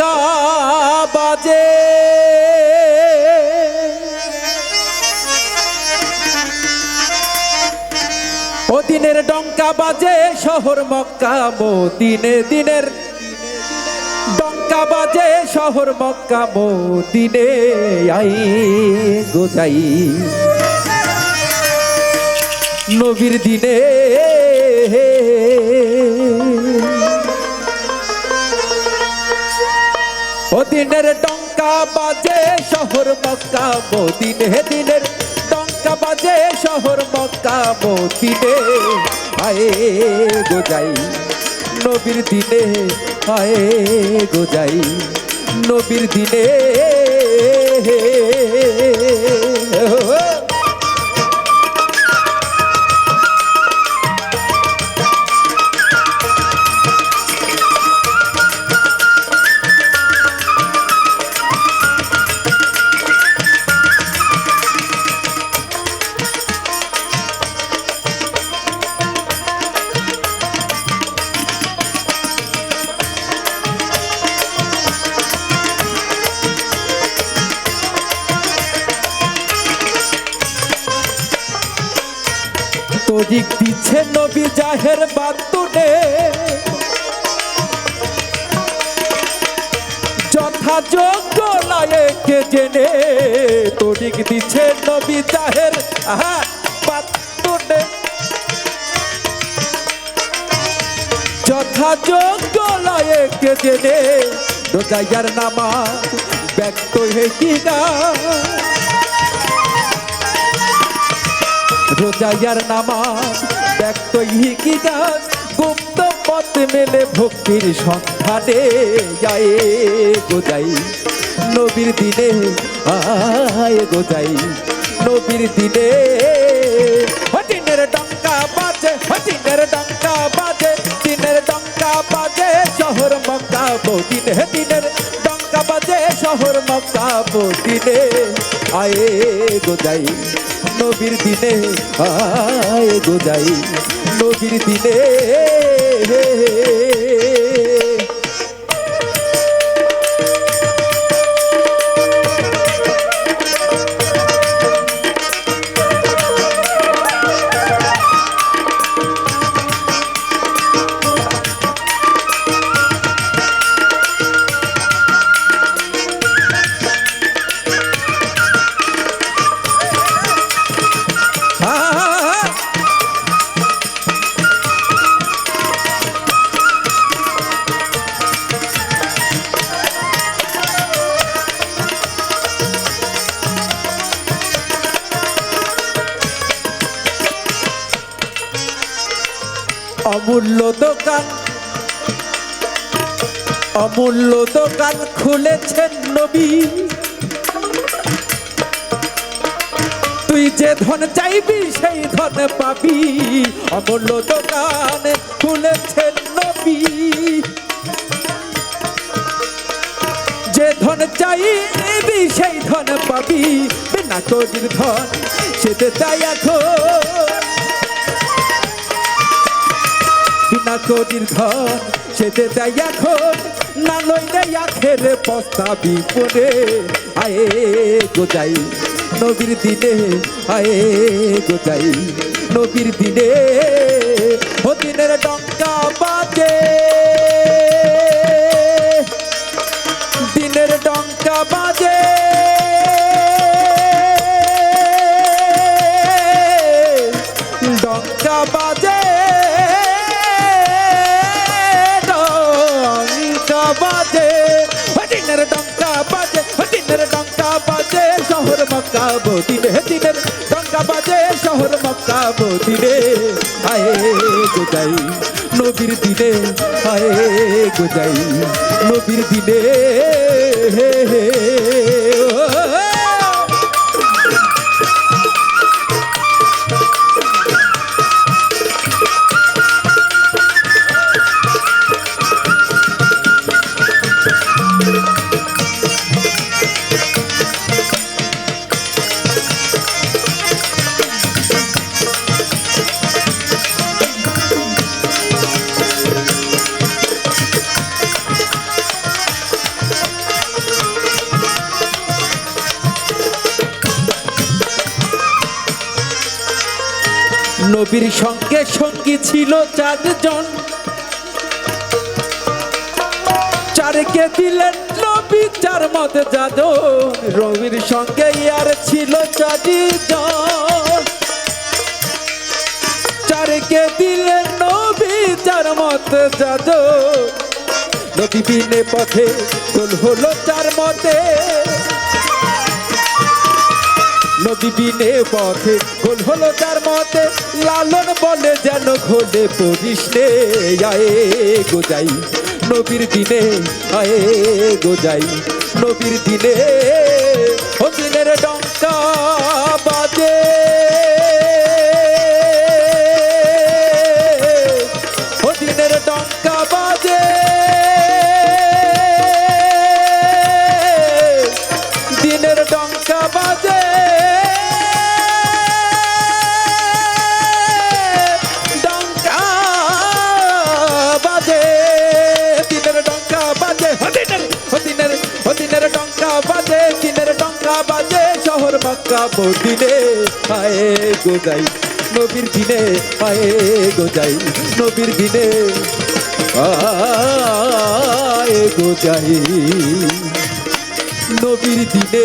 একটা বাজে। ওদিনের ডঙ্কা বাজে, শহর মক্কা, মদিনে দিনের। ডঙ্কা বাজে, শহর মক্কা দিনে আই গোজাই নবীর দিনে দিনের টঙ্কা বাজে শহর মক্কা, মদিনে দিনের টঙ্কা বাজে শহর মক্কা, মদিনে। আয়ে গোজাই নবীর দিনে আয়ে গোজাই নবীর দিনে। তরিক দিচ্ছে নবী জাহের বাতুনে। যথাযোগ্য লায়কে জেনে তরিক দিচ্ছে নবী জাহের, আহা, বাতুনে। যথাযোগ্য লায়কে জেনে রোজাইয়ার নামাজ ব্যক্ত হে কি রোজাইয়ার নামাজ ব্যক্ত গাছ গুপ্ত পথ মেলে ভক্তির সন্ধানে যায়। গোজাই নবীর দিনে, আয় গোজাই নবীর দিনে। হটিনের ডঙ্কা বাজে, হটিনের ডঙ্কা বাজে, দিনের ডঙ্কা বাজে, শহর মক্কা বদিনে দিনের শহর দিনে আয়ে গোজাই নবীর দিনে আয় গোজাই নবীর দিনে। অমূল্য দোকান। অমূল্য দোকান খুলেছেন নবী তুই যে ধন চাইবি, সেই ধন পাবি। অমূল্য দোকান খুলেছেন নবী যে ধন চাইবি, সেই ধন পাবি। বিনা করির ধন সেতে চাই এখন। বিনা করির ধন সেতে চাই এখন, না লইলে আখের পস্তাবি পরে আয়ে গোজাই নবীর দিনে, আয়ে গোজাই নবীর দিনে। ও দিনের ডঙ্কা বাজে। দিনের ডঙ্কা বাজে। ডঙ্কা বাজে। শহর মক্কা বদিনে দিনের ডঙ্কা বাজে, শহর মক্কা বদিনে আয়ে গোজাই নবীর দিনে আয়ে গোজাই নবীর দিনে। হে হে নবীর সঙ্গে সঙ্গী ছিল চারজন। চারকে দিলেন নবী, চার মত যাদব রবির সঙ্গে ইয়ার ছিল চারিজন। চারকে দিলেন নবী, চার মত যাদব নদী পথে তোল হলো চার মতে। নদী বিনে পথে, গোল হলো তার মতে, লালন বলে যেন ঘোলে পড়িস রে গোজাই নবীর দিনে, আয়ে গোজাই নবীর দিনে ও দিনের ডঙ্কা বাজে। ও দিনের ডঙ্কা বাজে। দিনের ডঙ্কা বাজে। ডঙ্কা বাজে শহর মক্কা মদিনে আয়ে গোজাই নবীর দিনে আয়ে গোজাই নবীর দিনে আয়ে গোজাই নবীর দিনে